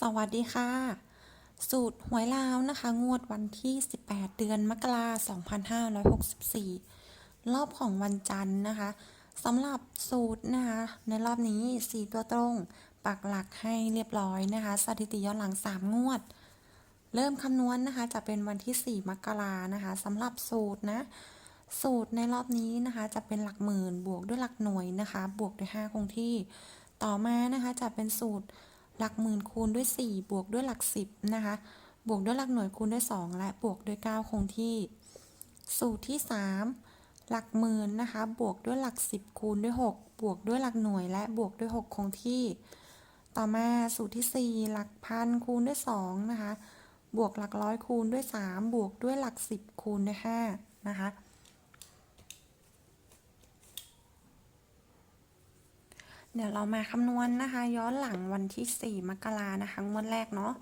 สวัสดีค่ะ สูตรหวยลาวนะคะ งวดวันที่ 18 เดือนมกราคม2564 รอบของวันจันทร์นะคะสำหรับสูตรนะคะ ในรอบนี้ 4 ตัวตรง ปักหลักให้เรียบร้อยนะคะ สถิติย้อนหลัง 3 งวด เริ่มคำนวณนนะคะ จะเป็นวันที่ 4 มกรานะคะสำหรับสูตรนะ สูตรในรอบนี้นะคะ จะเป็นหลักหมื่นบวกด้วยหลักหน่วยนะคะ บวกด้วย 5 คงที่ ต่อมานะคะจะเป็นสูตร หลักหมื่นคูณด้วย 4 บวกด้วยหลัก 10 นะคะ บวกด้วยหลักหน่วยคูณด้วย 2 และบวกด้วย 9 คงที่ สูตรที่ 3 หลักหมื่นนะคะ บวกด้วยหลัก 10 คูณด้วย 6 บวกด้วยหลักหน่วย และบวกด้วย 6 คงที่ ต่อมาสูตรที่ 4 หลักพันคูณด้วย 2 นะคะ บวกหลักร้อยคูณด้วย 3 บวกด้วยหลัก 10 คูณด้วย5นะคะ เดี๋ยวเรามาคำนวณนะคะ ย้อนหลังวันที่ 4 มกรานะคะงวดแรกเนาะ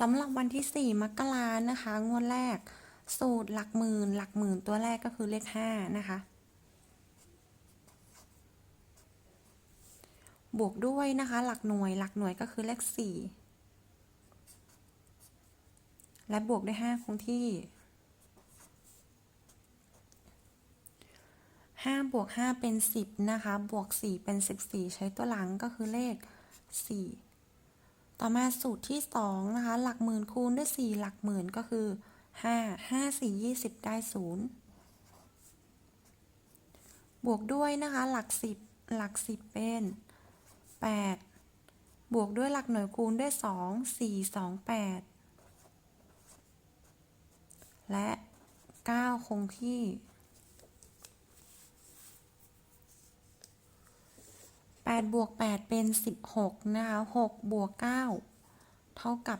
สำหรับวันที่ 4 มกรานะคะงวดแรก สูตรหลักหมื่น หลักหมื่นตัวแรกก็คือเลข 5 นะคะ บวกด้วยนะคะ หลักหน่วยหลักหน่วยก็คือเลข 4 และบวกด้วย 5 คงที่ 5บวก5เป็น 10 นะคะ บวก 4 เป็น 14 ใช้ตัวหลังก็คือเลข 4 ต่อมาสูตรที่ 2 นะคะ หลักหมื่นคูณด้วย 4 หลักหมื่นก็คือ 5 5 4 20 ได้ 0 บวกด้วยนะคะ หลัก 10 หลัก 10 เป็น 8 บวกด้วยหลักหน่วยคูณด้วย 2 4 2 8 และ 9 คงที่ 8 บวก 8 เป็น 16 นะคะ 6 บวก 9 เท่ากับ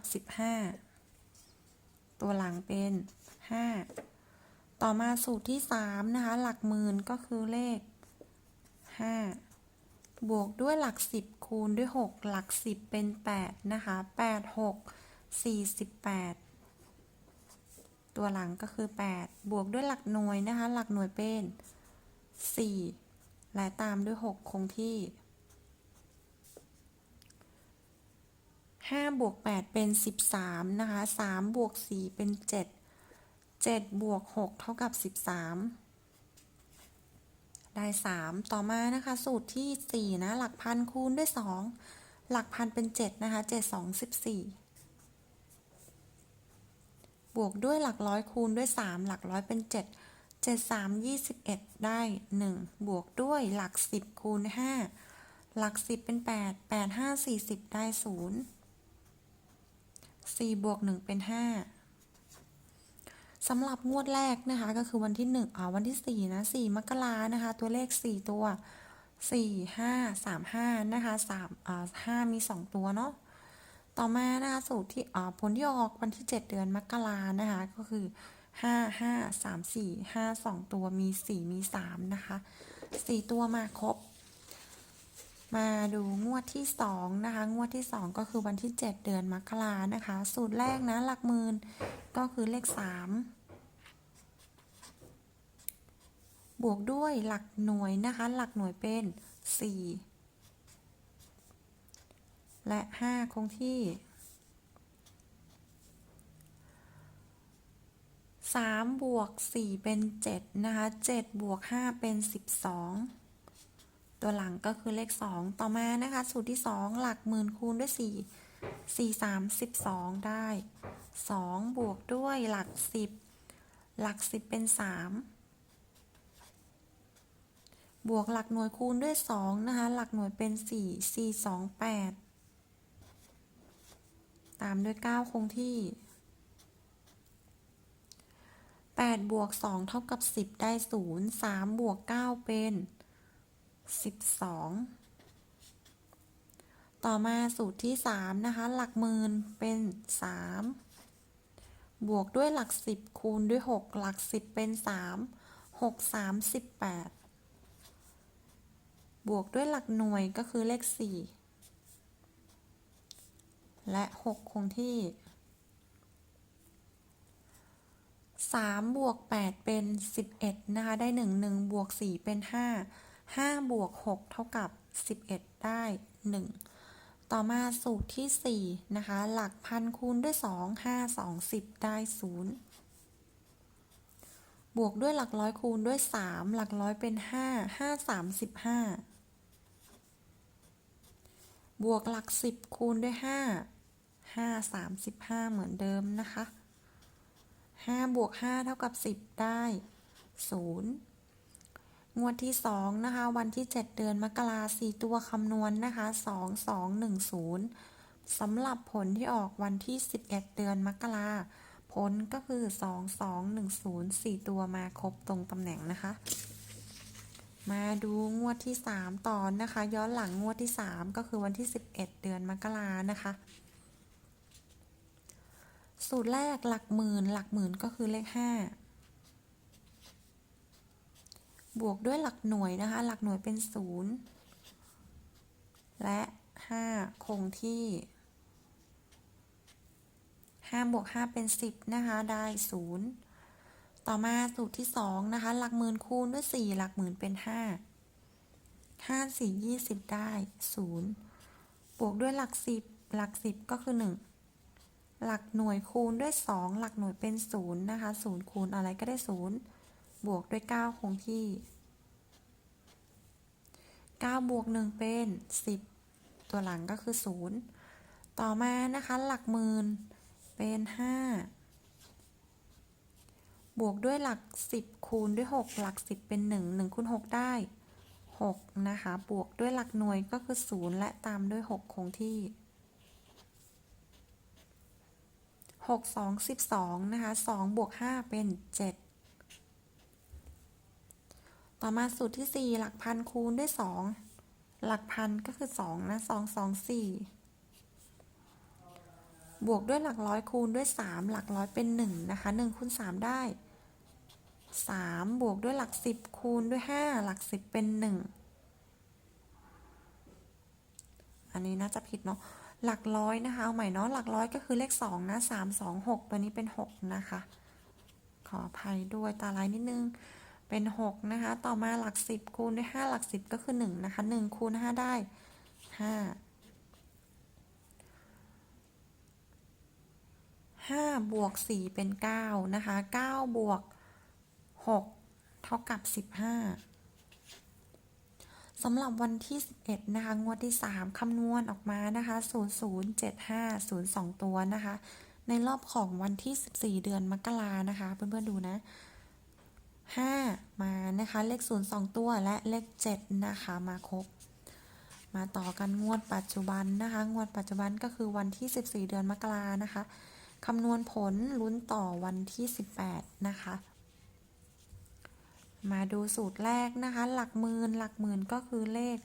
15 ตัวหลังเป็น 5 ต่อมาสูตรที่ 3 นะคะ หลักหมื่นก็คือเลข 5 บวกด้วยหลัก 10 คูณด้วย 6 หลัก 10 เป็น 8 นะคะ 8 6 48 ตัวหลังก็คือ 8 บวกด้วยหลักหน่วยนะคะ หลักหน่วยเป็น 4 และตามด้วย 6 คงที่ 5บวก8เป็น 13 นะคะ3บวก4เป็น 7 7 บวก 6 เท่ากับ 13 ได้ 3 ต่อมานะคะ สูตรที่ 4 นะ หลักพันคูณด้วย 2 หลักพันเป็น 7 นะคะ 7 2 14 บวกด้วยหลักร้อยคูณด้วย 3 หลักร้อยเป็น 7 7 3 21 ได้ 1 บวกด้วยหลัก 10 คูณ 5 หลัก 10 เป็น 8 8 5 40 ได้ 0 4บวก1เป็น 5สำหรับงวดแรกนะคะ ก็คือวันที่1อ่าวันที่4นะ4มกรานะคะ ตัวเลข 4 ตัว 4 5 3 5นะคะ3อ่า5มี 2 ตัวเนาะต่อมานะคะสูตรที่อ่าผลที่ออกวันที่ 7 เดือนมกรานะคะ ก็คือ 5 5 3 4 5 2 ตัวมี 4 มี 3 นะคะ 4 ตัวมาครบ มาดูงวดที่2นะคะ งวดที่ 2 ก็คือวันที่ 7 เดือนมกรานะคะ สูตรแรกนะหลักหมื่นก็คือเลข 3 บวกด้วยหลักหน่วยนะคะ หลักหน่วยเป็น 4 และ 5 คงที่ 3 บวก 4 เป็น 7 นะคะ 7 บวก 5 เป็น 12 ตัวหลังก็คือเลข 2 ต่อมานะคะ สูตรที่ 2 หลักหมื่นคูณด้วย 4 4 3 12 ได้ 2 บวกด้วยหลัก 10 หลัก 10 เป็น 3 บวกหลักหน่วยคูณด้วย 2 นะคะ หลักหน่วยเป็น 4 4 2 8 ตามด้วย 9 คงที่ 8 บวก 2 เท่ากับ 10 ได้ 0 3 บวก 9 เป็น 12 ต่อมาสูตรที่ 3 นะคะ หลักหมื่นเป็น 3 บวกด้วยหลัก 10 คูณด้วย 6 หลัก 10 เป็น 3 6 3 18 บวกด้วยหลักหน่วยก็คือเลข 4 และ 6 คงที่ 3 บวก 8 เป็น 11 นะคะ ได้ 1 1 บวก 4 เป็น 5 5 บวก 6 เท่ากับ 11 ได้ 1 ต่อมาสูตรที่ 4 นะคะ หลักพันคูณด้วย 2 5 2 10 ได้ 0 บวกด้วยหลักร้อยคูณด้วย 3 หลักร้อยเป็น 5 5 3 15บวกหลัก 10 คูณด้วย 5 5 35 เหมือนเดิมนะคะ 5 บวก 5 เท่ากับ 10 ได้ 0 งวดที่ 2 นะคะ วันที่ 7 เดือนมกราสี่ตัวคำนวณนนะคะ 2 2 1 0สำหรับผลที่ออกวันที่ 11 เดือนมกราผลก็คือ 2 2 1 0 4 ตัวมาครบตรงตำแหน่งนะคะ มาดูงวดที่ 3ต่อนะคะ ย้อนหลังงวดที่ 3 ก็คือวันที่ 11 เดือนมกรานะคะสูตรแรกหลักหมื่น หลักหมื่นก็คือเลข 5 บวกด้วยหลักหน่วยนะคะ หลักหน่วยเป็น 0 และ 5 คงที่ 5 บวก 5 เป็น 10 นะคะ ได้ 0 ต่อมาสูตรที่ 2 นะคะ หลักหมื่นคูณด้วย 4 หลักหมื่นเป็น 5 5 4 20 ได้ 0 บวกด้วยหลัก 10 หลัก 10 ก็คือ 1 หลักหน่วยคูณด้วย 2 หลักหน่วยเป็น 0 นะคะ 0 คูณอะไรก็ได้ 0 บวกด้วย 9 คงที่ 9 บวก 1 เป็น 10 ตัวหลังก็คือ 0 ต่อมานะคะ หลักหมื่นเป็น 5 บวกด้วยหลัก 10 คูณด้วย 6 หลัก 10 เป็น 1 1คูณ6 ได้ 6 นะคะ บวกด้วยหลักหน่วยก็คือ 0 และตามด้วย 6 คงที่6 2 12 นะคะ 2 บวก 5 เป็น 7 ต่อมาสูตรที่ 4 หลักพันคูณด้วย 2 หลักพันก็คือ 2 นะ2 2 4 บวกด้วยหลักร้อยคูณด้วย 3 หลักร้อยเป็น 1 นะคะ1คูณ3 ได้ 3 บวกด้วยหลัก 10 คูณด้วย 5 หลัก 10 เป็น 1 อันนี้น่าจะผิดเนาะหลักร้อยนะคะ เอาใหม่เนาะหลักร้อยก็คือเลข 2 นะ3 2 6 ตัวนี้เป็น 6 นะคะ ขออภัยด้วยตาลายนิดนึง เป็น 6 นะคะ ต่อมาหลัก 10 คูณด้วย 5 หลัก 10 ก็คือ 1 นะคะ 1 คูณ 5 ได้ 5 5 บวก 4 เป็น 9 นะคะ 9 บวก 6 เท่ากับ 15 สำหรับวันที่ 11 นะคะ งวดที่ 3 คำนวณออกมานะคะ 007502 ตัวนะคะ ในรอบของวันที่ 14 เดือนมกรานะคะ เพื่อนๆดูนะ 5 มานะคะ เลข 0 2 ตัวและเลข 7 นะคะ มาครบ มาต่อกันงวดปัจจุบันนะคะ งวดปัจจุบันก็คือวันที่ 14 เดือนมกรานะคะคำนวณผลลุ้นต่อวันที่ 18 นะคะ มาดูสูตรแรกนะคะ หลักหมื่นหลักหมื่นก็คือเลข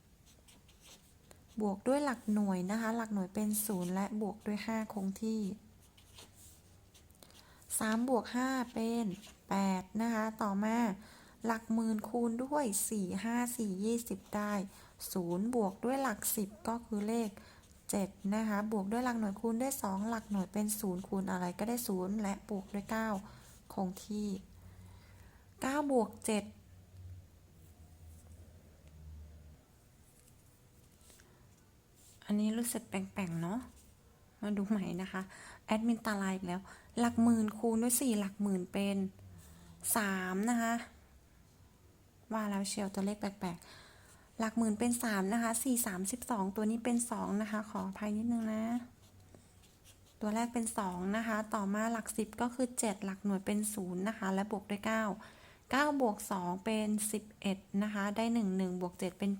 3 บวกด้วยหลักหน่วยนะคะ หลักหน่วยเป็น 0 และบวกด้วย 5 คงที่ 3 บวก 5 เป็น 8 นะคะ ต่อมาหลักหมื่นคูณด้วย 4 5 4 20 ได้ 0 บวกด้วยหลัก 10 ก็คือเลข 7 นะคะ บวกด้วยหลักหน่วยคูณด้วย 2 หลักหน่วยเป็น 0 คูณอะไรก็ได้ 0 และบวกด้วย 9 คงที่ 9 บวก 7 อันนี้รู้สึกแปลงๆ เนาะมาดูใหม่นะคะ แอดมินตาลายอีกแล้ว หลักหมื่นคูณด้วย 4 หลักหมื่นเป็น 3นะคะว่าแล้วเชียวตัวเลขแปลกๆ หลักหมื่นเป็น3นะคะ4 32ตัวนี้เป็น2นะคะ ขออภัยนิดนึงนะ ตัวแรกเป็น2นะคะ ต่อมาหลัก10ก็คือ7หลักหน่วยเป็น0นะคะ และบวกด้วย9 9บวก2เป็น11นะคะ ได้1 1บวก7เป็น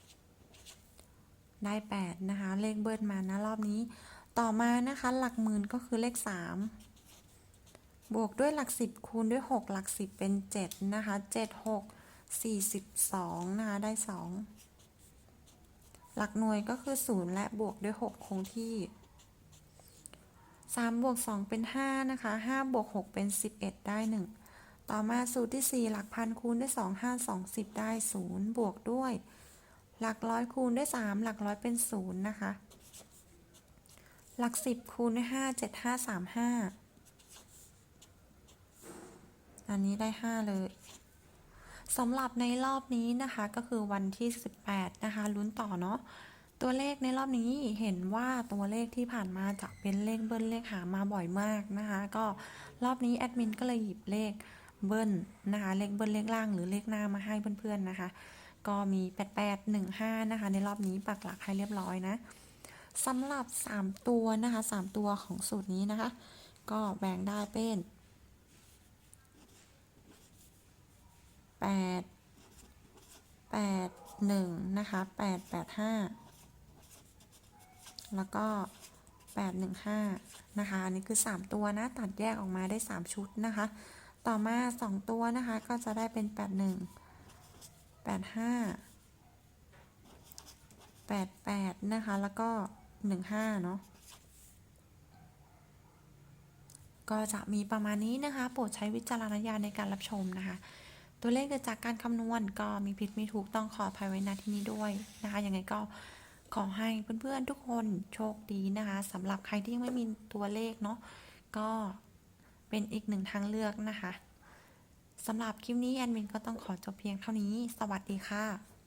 8ได้8นะคะ เลขเบิดมานะรอบนี้ ต่อมานะคะ หลักหมื่นก็คือเลข3 บวกด้วยหลัก10คูณด้วย6หลัก10เป็น7นะคะ7 6 42นะคะได้2หลักหน่วยก็คือ0และบวกด้วย6คงที่3บวก2เป็น5นะคะ5บวก6เป็น11ได้1ต่อมาสูตรที่4หลักพันคูณด้วย2 5 2 10ได้0บวกด้วย หลักร้อยคูณด้วย3หลักร้อยเป็น0นะคะ หลัก10คูณด้วย5 7 5 3 5 อันนี้ได้ 5 เลยสำหรับในรอบนี้นะคะก็คือวันที่ 18 นะคะลุ้นต่อเนาะตัวเลขในรอบนี้เห็นว่าตัวเลขที่ผ่านมาจะเป็นเลขเบิ้ลเลขหามาบ่อยมากนะคะ ก็รอบนี้แอดมินก็เลยหยิบเลขเบิ้ลนะคะเลขเบิ้ลเลขล่างหรือเลขหน้ามาให้เพื่อนๆนะคะ ก็มี 88 15 นะคะ ในรอบนี้ปักหลักให้เรียบร้อยนะสำหรับ 3 ตัวนะคะ 3 ตัวของสูตรนี้นะคะ ก็แบ่งได้เป็น แปดแปดหนึ่งนะคะแปดแปดห้าแล้วก็แปดหนึ่งห้านะคะ อันนี้คือสามตัวนะ ตัดแยกออกมาได้สามชุดนะคะ ต่อมาสองตัวนะคะก็จะได้เป็นแปดหนึ่งแปดห้าแปดแปดนะคะ แล้วก็หนึ่งห้าเนาะก็จะมีประมาณนี้นะคะ โปรดใช้วิจารณญาณในการรับชมนะคะ ตัวเลขเกิดจากการคำนวณก็มีผิดมีถูกต้องขออภัยไว้ณที่นี้ด้วยนะคะยังไงก็ขอให้เพื่อนๆทุกคนโชคดีนะคะสำหรับใครที่ยังไม่มีตัวเลขเนาะก็เป็นอีกหนึ่งทางเลือกนะคะสำหรับคลิปนี้แอนมินก็ต้องขอจบเพียงเท่านี้ สวัสดีค่ะ